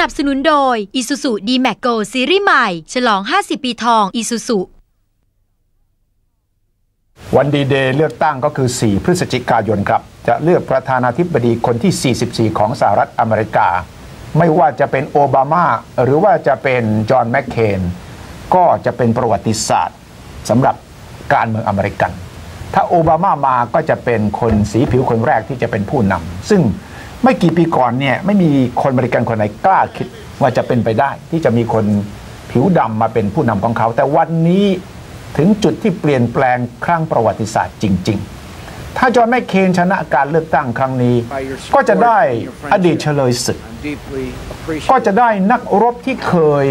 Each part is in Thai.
นับสนุนโดย Isuzu D-Max Go ซีรีส์ใหม่ ฉลอง 50 ปีทอง Isuzu วันดีเดย์เลือกตั้งก็คือ 4 พฤศจิกายนครับ จะเลือกประธานาธิบดีคนที่ 44 ของสหรัฐอเมริกา ไม่ว่าจะเป็นโอบามา หรือว่าจะเป็นจอห์นแมคเคน ก็จะเป็นประวัติศาสตร์สำหรับการเมืองอเมริกัน ถ้าโอบามามาก็จะเป็นคนสีผิวคนแรกที่จะเป็นผู้นำซึ่ง ไม่กี่ปีก่อนเนี่ยไม่มีคนอเมริกันคนไหนกล้าคิดว่าจะเป็นไปได้ ที่จะมีคนผิวดำมาเป็นผู้นำของเขา แต่วันนี้ถึงจุดที่เปลี่ยนแปลงครั้งประวัติศาสตร์จริง ๆ ถ้าจอห์นแมคเคนชนะการเลือกตั้งครั้งนี้ ก็จะได้อดีตเฉลยศึก ก็จะได้นักรบที่เคย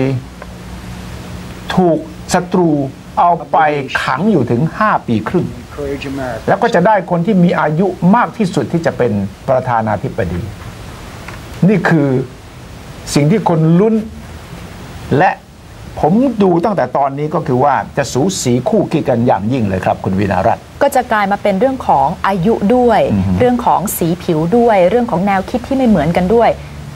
ถูกศัตรูเอาไปขังอยู่ถึง 5 ปีครึ่ง แล้วก็จะได้คนที่มีอายุมากที่สุดที่จะเป็นประธานาธิบดี นี่คือสิ่งที่คนลุ้น และผมดูตั้งแต่ตอนนี้ก็คือว่าจะสูสีคู่ขี้กันอย่างยิ่งเลยครับ คุณวินารัตน์ก็จะกลายมาเป็นเรื่องของอายุด้วย เรื่องของสีผิวด้วย เรื่องของแนวคิดที่ไม่เหมือนกันด้วย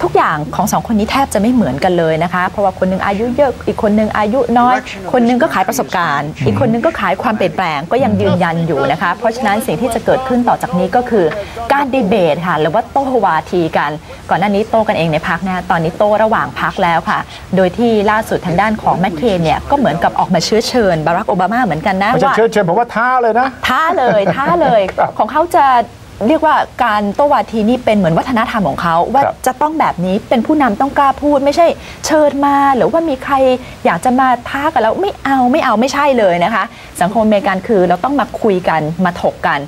ทุกอย่างของสองคนนี้แทบจะไม่เหมือนกันเลยนะคะ เพราะว่าคนหนึงอายุเยอะอีกคนหนึงอายุน้อย คนหนึงก็ขายประสบการณ์ อีกคนหนึงก็ขายความเปลี่ยนแปลงก็ยังยืนยันอยู่นะคะ เพราะฉะนั้นสิ่งที่จะเกิดขึ้นต่อจากนี้ก็คือการดีเบตค่ะหรือว่าโต้วาทีกัน ก่อนหน้านี้โต้กันเองในพักนะตอนนี้โต้ระหว่างพักแล้วค่ะ โดยที่ล่าสุดทางด้านของแมคเคนเนี่ยก็เหมือนกับออกมาเชื้อเชิญบารักโอบามาเหมือนกันนะไม่ใช่ว่าเชิญเชิญผมว่าท้าเลยนะท้าเลยท้าเลยครับของเขาจะ เรียกว่าการโต้วาทีนี่เป็นเหมือนวัฒนธรรมของเขา ว่าครับ จะต้องแบบนี้เป็นผู้นำต้องกล้าพูด ไม่ใช่เชิญมา หรือว่ามีใครอยากจะมาท้ากันแล้วไม่เอาไม่เอาไม่ใช่เลยนะคะ สังคมอเมริกันคือเราต้องมาคุยกันมาถกกัน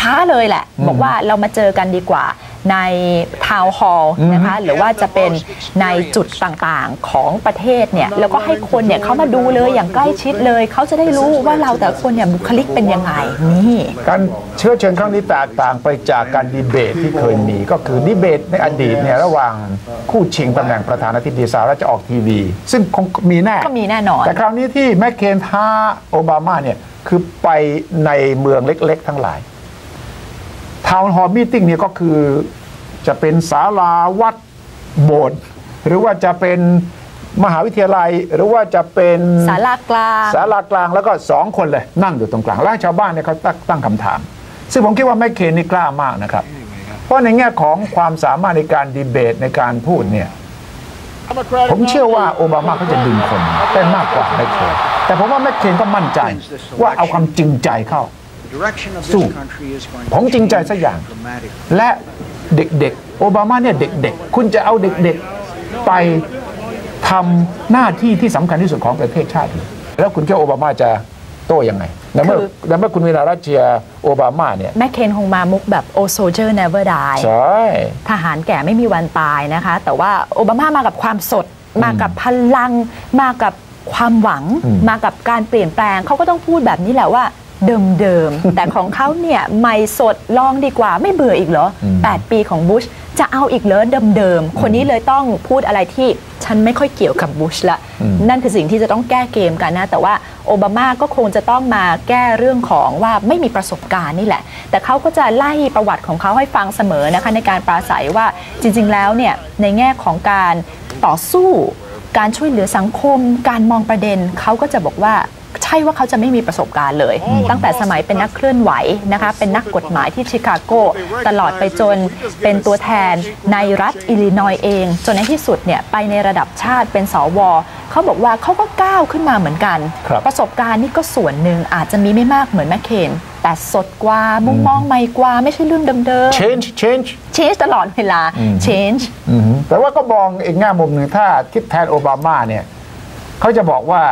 ท้าเลยแหละ บอกว่าเรามาเจอกันดีกว่า ในทาวน์ฮอลล์นะคะหรือว่าจะเป็นในจุดต่างๆของประเทศเนี่ยแล้วก็ให้คนเนี่ยเขามาดูเลยอย่างใกล้ชิดเลย เขาจะได้รู้ว่าเราแต่ละคนเนี่ยบุคลิกเป็นยังไงนี่การเชื้อเชิญครั้งนี้แตกต่างไปจากการดีเบตที่เคยมีก็คือดีเบตในอดีตเนี่ยระหว่างคู่ชิงตำแหน่งประธานาธิบดีสหรัฐจะออกทีวี ซึ่งคงมีแน่ก็มีแน่นอน แต่คราวนี้ที่แมคเคนท้าโอบามาเนี่ยคือไปในเมืองเล็ก ๆ ทั้งหลาย ทาวน์ฮอลล์มีติ้งเนี่ยก็คือจะเป็นศาลาวัดโบสถ์หรือว่าจะเป็นมหาวิทยาลัยหรือว่าจะเป็นศาลากลางศาลากลางแล้วก็สองคนเลย นั่งอยู่ตรงกลางแล้วให้ชาวบ้านเนี่ยเขาตั้งตั้งคำถาม ซึ่งผมคิดว่าแมคเคนนี่กล้ามากนะครับ เพราะในแง่ของความสามารถในการดีเบตในการพูดเนี่ยผมเชื่อว่าโอบามาเขาจะดึงคนได้มากกว่าแมคเคนแต่ผมว่าแมคเคนก็มั่นใจว่าเอาความจริงใจเข้า สู้ผมจริงใจสักอย่าง และเด็กๆ โอบามาเนี่ยเด็กๆ คุณจะเอาเด็กๆไปทำหน้าที่ที่สำคัญที่สุดของประเทศชาติเหรอแล้วคุณคิดว่าโอบามาจะโต้ยังไงในเมื่อคือในเมื่อคุณวินารัชเชียร์โอบามาเนี่ย แมคเคนคงมามุกแบบ o soldier never die ใช่ทหารแก่ไม่มีวันตายนะคะ แต่ว่าโอบามามากับความสด มากับพลัง มากับความหวัง มากับการเปลี่ยนแปลง เขาก็ต้องพูดแบบนี้แหละว่า เดิมๆ แต่ของเขาเนี่ยใหม่สดลองดีกว่าไม่เบื่ออีกเหรอ 8 ปีของบุชจะเอาอีกเหรอเดิมๆ คนนี้เลยต้องพูดอะไรที่ฉันไม่ค่อยเกี่ยวกับบุชละ นั่นคือสิ่งที่จะต้องแก้เกมกันนะ แต่ว่าโอบามาก็คงจะต้องมาแก้เรื่องของว่าไม่มีประสบการณ์นี่แหละ แต่เขาก็จะไล่ประวัติของเขาให้ฟังเสมอนะคะในการปราศัยว่าจริง ๆ แล้วเนี่ยในแง่ของการต่อสู้ การช่วยเหลือสังคม การมองประเด็นเขาก็จะบอกว่า ใช่ว่าเขาจะไม่มีประสบการณ์เลย ตั้งแต่สมัยเป็นนักเคลื่อนไหวนะคะเป็นนักกฎหมายที่ชิคาโก ตลอดไปจนเป็นตัวแทนในรัฐอิลลินอยส์เอง จนในที่สุดเนี่ยไปในระดับชาติเป็นสวเขาบอกว่าเขาก็ก้าวขึ้นมาเหมือนกันครับประสบการณ์นี่ก็ส่วนหนึ่งอาจจะมีไม่มากเหมือนแมคเคนแต่สดกว่ามุมมองใหม่กว่าไม่ใช่เรื่องเดิม change change ๆ change ตลอดเวลา change อือฮึแต่ว่าก็มองอีกแง่มุมหนึ่งถ้าคิดแทนโอบามาเนี่ยเขาจะบอกว่า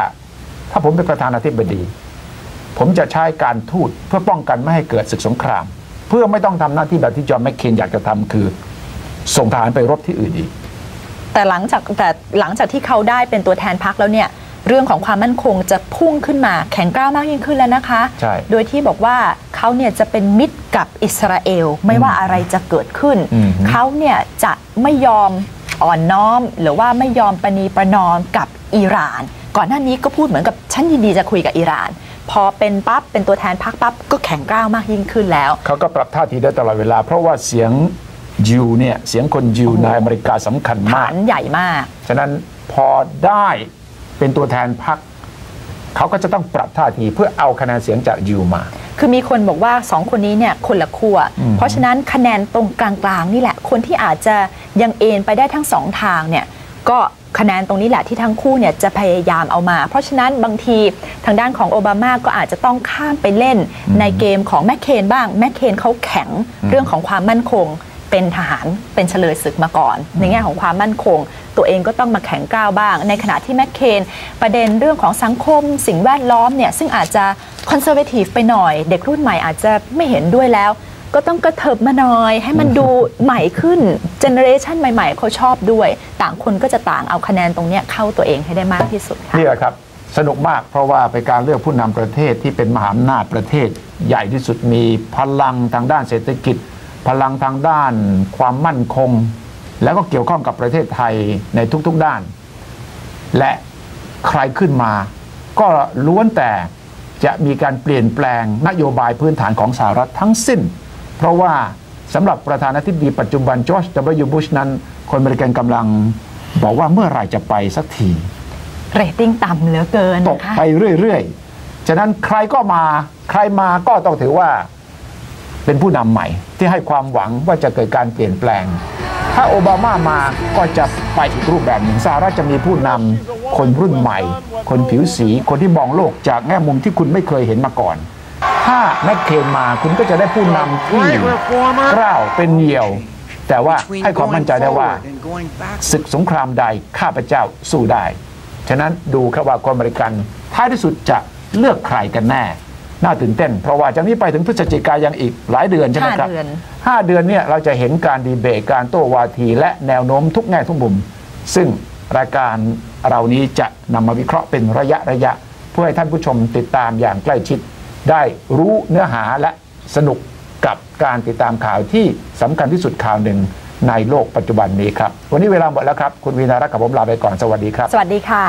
ถ้าผมเป็นประธานาธิบดี ผมจะใช้การทูตเพื่อป้องกันไม่ให้เกิดศึกสงคราม เพื่อไม่ต้องทำหน้าที่แบบที่จอห์นแมคเคนอยากจะทำคือ ส่งทหารไปรบที่อื่นอีก แต่หลังจากแต่หลังจากที่เขาได้เป็นตัวแทนพักแล้วเนี่ยเรื่องของความมั่นคงจะพุ่งขึ้นมาแข็งกร้าวมากยิ่งขึ้นแล้วนะคะใช่โดยที่บอกว่าเขาเนี่ยจะเป็นมิตรกับอิสราเอลไม่ว่าอะไรจะเกิดขึ้นอืมเขาเนี่ยจะไม่ยอมอ่อนน้อม หรือว่าไม่ยอมประนีประนอมกับอิหร่าน ก่อนหน้านี้ก็พูดเหมือนกับฉันยินดีจะคุยกับอิหร่าน พอเป็นปั๊บเป็นตัวแทนพักปั๊บก็แข็งกร้าวมากยิ่งขึ้นแล้ว เขาก็ปรับท่าทีได้ตลอดเวลา เพราะว่าเสียงยิวเนี่ยเสียงคนยิวในอเมริกาสำคัญมาฐากนใหญ่มาก ฉะนั้นพอได้เป็นตัวแทนพรรคเขาก็จะต้องปรับท่าทีเพื่อเอาคะแนนเสียงจากยิวมา คือมีคนบอกว่าสองคนนี้เนี่ยคนละขั้วอืมเพราะฉะนั้นคะแนนตรงกลางๆนี่แหละ คนที่อาจจะยังเอ็นไปได้ทั้งสองทางเนี่ยก็ คะแนนตรงนี้แหละที่ทั้งคู่เนี่ยจะพยายามเอามา เพราะฉะนั้นบางทีทางด้านของโอบามาก็อาจจะต้องข้ามไปเล่นในเกมของแมคเคนบ้างแมคเคนเขาแข็งเรื่องของความมั่นคงเป็นทหารเป็นเฉลยศึกมาก่อน ในแง่ของความมั่นคง ตัวเองก็ต้องมาแข็งก้าวบ้าง ในขณะที่แมคเคน ประเด็นเรื่องของสังคม สิ่งแวดล้อมเนี่ยซึ่งอาจจะคอนเซอร์เวทีฟไปหน่อย เด็กรุ่นใหม่อาจจะไม่เห็นด้วยแล้ว ก็ต้องกระเถิบมาหน่อย ให้มันดูใหม่ขึ้นเจเนเรชันใหม่ๆเขาชอบด้วย ต่างคนก็จะต่างเอาคะแนนตรงเนี้ยเข้าตัวเองให้ได้มากที่สุดค่ะนี่แหละครับ สนุกมากเพราะว่าเป็นการเลือกผู้นำประเทศที่เป็นมหาอำนาจประเทศ ใหญ่ที่สุดมีพลังทางด้านเศรษฐกิจ พลังทางด้านความมั่นคง แล้วก็เกี่ยวข้องกับประเทศไทยในทุกๆด้าน และใครขึ้นมา ก็ล้วนแต่จะมีการเปลี่ยนแปลงนโยบายพื้นฐานของสหรัฐทั้งสิ้น เพราะว่าสำหรับประธานาธิบดีปัจจุบันจอร์จ W. บุชนั้น คนอเมริกันกำลังบอกว่าเมื่อไหร่จะไปสักทีเรตติ้งต่ำเหลือเกินตกนะคะไปเรื่อยๆ ฉะนั้นใครก็มาใครมาก็ต้องถือว่าเป็นผู้นำใหม่ ที่ให้ความหวังว่าจะเกิดการเปลี่ยนแปลง ถ้าโอบามามาก็จะไปอีกรูปแบบหนึ่งสหรัฐจะมีผู้นำคนรุ่นใหม่ คนผิวสีคนที่มองโลกจากแง่มุมที่คุณไม่เคยเห็นมาก่อน ถ้าแมคเคนมาคุณก็จะได้ผู้นำที่กล้าวเป็นเหยี่ยว แต่ว่าให้ความมั่นใจได้ว่าศึกสงครามใดข้าพเจ้าสู้ได้ ฉะนั้นดูครับว่าคนอเมริกันท้ายที่สุดจะเลือกใครกันแน่ น่าตื่นเต้น เพราะว่าจากนี้ไปถึงพฤศจิกายนยังอีกหลายเดือนใช่ไหมครับห้าเดือนห้าเดือนเนี่ยเราจะเห็นการดีเบตการโต้วาที และแนวโน้มทุกแง่ทุกมุม ซึ่งรายการเรานี้จะนำมาวิเคราะห์เป็นระยะระยะ เพื่อให้ท่านผู้ชมติดตามอย่างใกล้ชิด ได้รู้เนื้อหาและสนุกกับการติดตามข่าวที่สำคัญที่สุดข่าวหนึ่งในโลกปัจจุบันนี้ครับ วันนี้เวลาหมดแล้วครับ คุณวีนารักกับผมลาไปก่อน สวัสดีครับ สวัสดีค่ะ